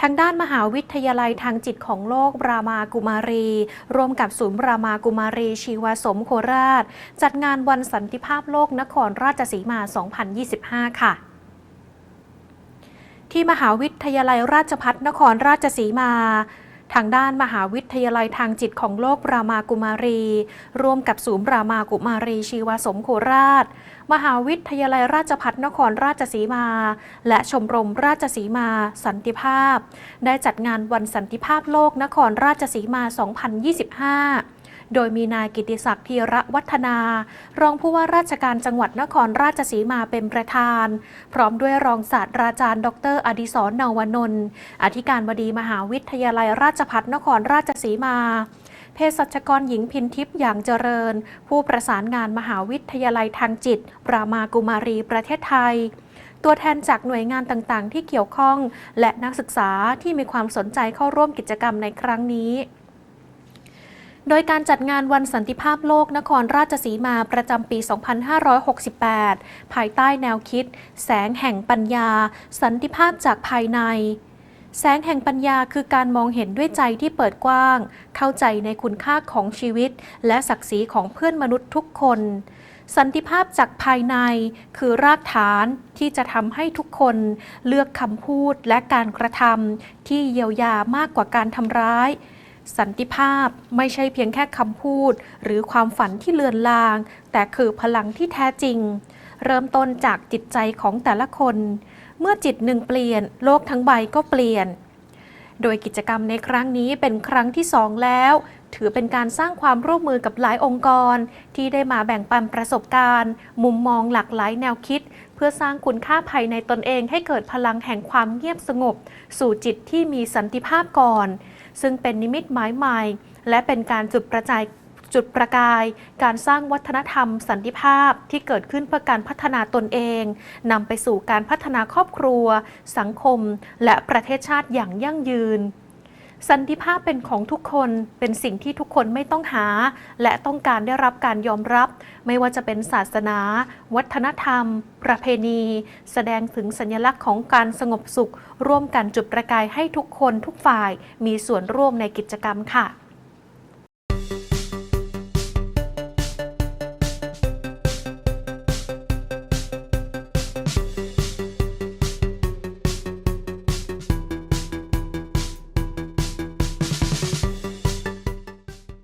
ทางด้านมหาวิทยาลัยทางจิตของโลกรามากุมารี ร่วมกับศูนย์รามากุมารี ชีวสมโคราช จัดงานวันสันติภาพโลกนครราชสีมา 2025 ค่ะที่มหาวิทยาลัยราชพัฒนครราชสีมา ทางด้านมหาวิทยาลัยทางจิตของโลกรามากุมารี ร่วมกับศูนย์รามากุมารีชีวสมโคราช มหาวิทยาลัยราชพัฒนครราชสีมา และชมรมราชสีมา สันติภาพ ได้จัดงานวันสันติภาพโลกนครราชสีมา 2025 โดยมีนายกิติศักดิ์ธีระวัฒนา รองผู้ว่าราชการจังหวัดนครราชสีมาเป็นประธาน พร้อมด้วยรองศาสตราจารย์ ดร อดิศรนาวนนท์อธิการบดีมหาวิทยาลัยราชภัฏนครราชสีมาเภสัชกรหญิงพินทิพย์อย่างเจริญ ผู้ประสานงานมหาวิทยาลัยทางจิต รามากุมารีประเทศไทย ตัวแทนจากหน่วยงานต่างๆ ที่เกี่ยวข้อง และนักศึกษาที่มีความสนใจเข้าร่วมกิจกรรมในครั้งนี้ โดยการจัดงานวันสันติภาพโลกนครราชสีมาประจำปี 2568 ภายใต้แนวคิด แสงแห่งปัญญา สันติภาพจากภายใน แสงแห่งปัญญาคือการมองเห็นด้วยใจที่เปิดกว้าง เข้าใจในคุณค่าของชีวิต และศักดิ์ศรีของเพื่อนมนุษย์ทุกคน สันติภาพจากภายในคือรากฐานที่จะทำให้ทุกคนเลือกคำพูดและการกระทำที่เยียวยามากกว่าการทำร้าย สันติภาพไม่ใช่เพียงแค่คำพูด หรือความฝันที่เลือนลาง แต่คือพลังที่แท้จริง เริ่มต้นจากจิตใจของแต่ละคน เมื่อจิตหนึ่งเปลี่ยน โลกทั้งใบก็เปลี่ยน โดยกิจกรรมในครั้งนี้เป็นครั้งที่สองแล้ว ถือเป็นการสร้างความร่วมมือกับหลายองค์กร ที่ได้มาแบ่งปันประสบการณ์ มุมมองหลากหลายแนวคิด เพื่อสร้างคุณค่าภายในตนเองให้เกิดพลังแห่งความเงียบสงบ สู่จิตที่มีสันติภาพก่อน ซึ่งเป็นนิมิตหมายใหม่ และเป็นการจุดประจายจุดประกายการสร้างวัฒนธรรมสันติภาพที่เกิดขึ้นเพื่อการพัฒนาตนเองนำไปสู่การพัฒนาครอบครัว สังคม และประเทศชาติอย่างยั่งยืน สันติภาพเป็นของทุกคนเป็นสิ่งที่ทุกคนไม่ต้องหา และต้องการได้รับการยอมรับ ไม่ว่าจะเป็นศาสนา วัฒนธรรม ประเพณี แสดงถึงสัญลักษณ์ของการสงบสุข ร่วมกันจุดประกายให้ทุกคนทุกฝ่ายมีส่วนร่วมในกิจกรรมค่ะ